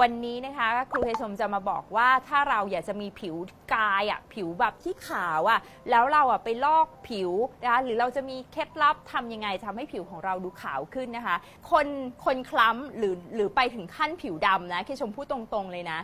วันนี้นะคะครูเฮชมจะมาบอกว่าถ้าเราอยากจะมีผิวกายอะผิวแบบที่ขาวอะแล้วเราอะไปลอกผิวนะคะหรือเราจะมีเคล็ดลับทำยังไงทำให้ผิวของเราดูขาวขึ้นนะคะ คนคนคล้ำหรือหรือไปถึงขั้นผิวดำนะเคชมพูดตรงๆเลยนะ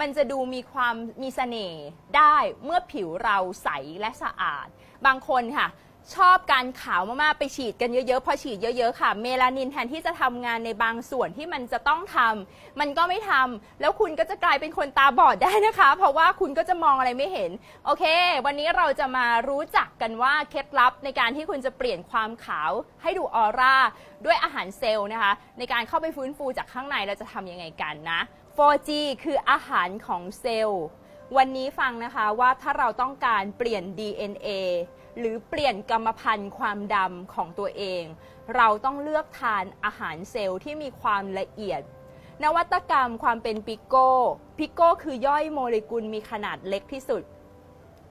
มันจะดูมีความมีเสน่ห์ได้เมื่อผิวเราใสและสะอาด บางคนค่ะ ชอบการขาวมากๆ ไปฉีดกันเยอะๆ พอฉีดเยอะๆ ค่ะ เมลานินแทนที่จะทำงานในบางส่วนที่มันจะต้องทำมันก็ไม่ทำแล้วคุณก็จะกลายเป็นคนตาบอดได้นะคะ เพราะว่าคุณก็จะมองอะไรไม่เห็น โอเค วันนี้เราจะมารู้จักกันว่าเคล็ดลับในการที่คุณจะเปลี่ยนความขาวให้ดูออร่าด้วยอาหารเซลล์นะคะ ในการเข้าไปฟื้นฟูจากข้างในเราจะทำยังไงกันนะ 4G คืออาหารของเซลล์ วันนี้ฟังนะคะว่าถ้าเราต้องการเปลี่ยน DNA หรือเปลี่ยนกรรมพันธุ์ความดำของตัวเอง เราต้องเลือกทานอาหารเซลล์ที่มีความละเอียด นวัตกรรมความเป็นปิโก้ ปิโก้คือย่อยโมเลกุลมีขนาดเล็กที่สุด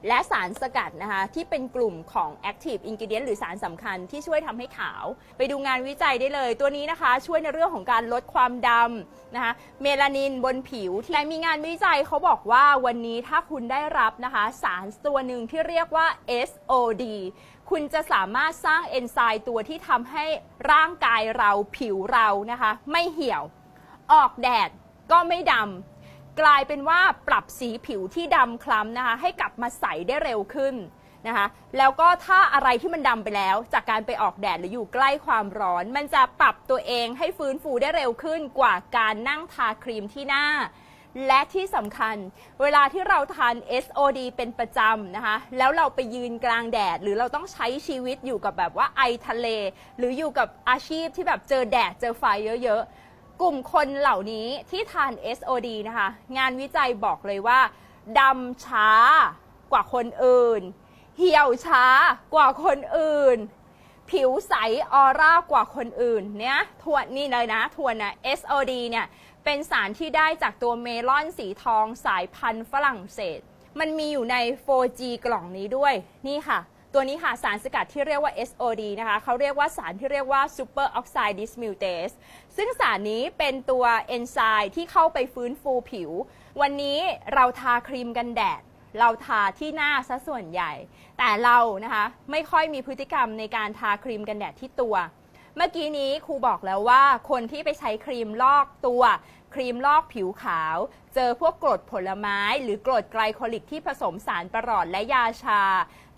และสารสกัดนะคะที่เป็นกลุ่มของ active ingredient หรือสารสำคัญที่ช่วยทำให้ขาว ไปดูงานวิจัยได้เลย ตัวนี้นะคะ ช่วยในเรื่องของการลดความดำนะคะเมลานินบนผิวแต่มีงานวิจัยเขาบอกว่าวันนี้ถ้าคุณได้รับนะคะสารตัวหนึ่งที่เรียกว่า SOD คุณจะสามารถสร้างเอนไซม์ตัวที่ทำให้ร่างกายเราผิวเรานะคะ ไม่เหี่ยว ออกแดดก็ไม่ดำ กลายเป็นว่าปรับสีผิวที่ดำคล้ำนะคะ ให้กลับมาใสได้เร็วขึ้นนะคะ แล้วก็ถ้าอะไรที่มันดำไปแล้ว จากการไปออกแดดหรืออยู่ใกล้ความร้อน มันจะปรับตัวเองให้ฟื้นฟูได้เร็วขึ้นกว่าการนั่งทาครีมที่หน้า และที่สำคัญ เวลาที่เราทาน SOD เป็นประจำนะคะ แล้วเราไปยืนกลางแดด หรือเราต้องใช้ชีวิตอยู่กับแบบว่าไอทะเล หรืออยู่กับอาชีพที่แบบเจอแดดเจอไฟเยอะๆ กลุ่มคนเหล่านี้ที่ทาน SOD นะคะ งานวิจัยบอกเลยว่าดำช้ากว่าคนอื่น เหี่ยวช้ากว่าคนอื่น ผิวใสออร่ากว่าคนอื่นเนี่ยทวนนี่เลยนะทวนนะ SOD เนี่ยเป็นสารที่ได้จากตัวเมลอนสีทองสายพันธุ์ฝรั่งเศส มันมีอยู่ใน 4G กล่องนี้ด้วยนี่ค่ะ ตัวนี้ค่ะสารสกัดที่เรียกว่า SOD นะคะเขาเรียกว่าสารที่เรียกว่า Super Oxide Dismutase ซึ่งสารนี้เป็นตัวเอนไซม์ที่เข้าไปฟื้นฟูผิว วันนี้เราทาครีมกันแดด เราทาที่หน้าซะส่วนใหญ่ แต่เรานะคะไม่ค่อยมีพฤติกรรมในการทาครีมกันแดดที่ตัว เมื่อกี้นี้ครูบอกแล้วว่าคนที่ไปใช้ครีมลอกตัวครีมลอกผิวขาว เจอพวกกรดผลไม้ หรือกรดไกลโคลิกที่ผสมสารประหลอดและยาชา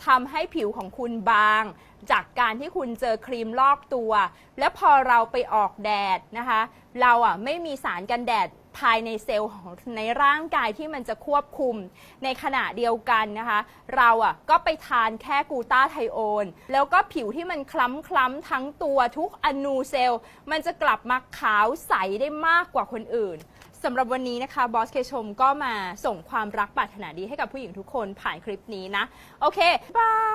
ทำให้ผิวของคุณบาง จากการที่คุณเจอครีมลอกตัว แล้วพอเราไปออกแดดนะคะ เราอะไม่มีสารกันแดดภายในเซลล์ของในร่างกายที่มันจะควบคุม ในขณะเดียวกันนะคะ เราอะก็ไปทานแค่กูตาไทโอน แล้วก็ผิวที่มันคล้ำคล้ำทั้งตัวทุกอนูเซลล์ มันจะกลับมาขาวใสได้มากกว่าคนอื่นสำหรับวันนี้นะคะบอสเคชมก็มาส่งความรักปรารถนาดีให้กับผู้หญิงทุกคนผ่านคลิปนี้นะ โอเคบาย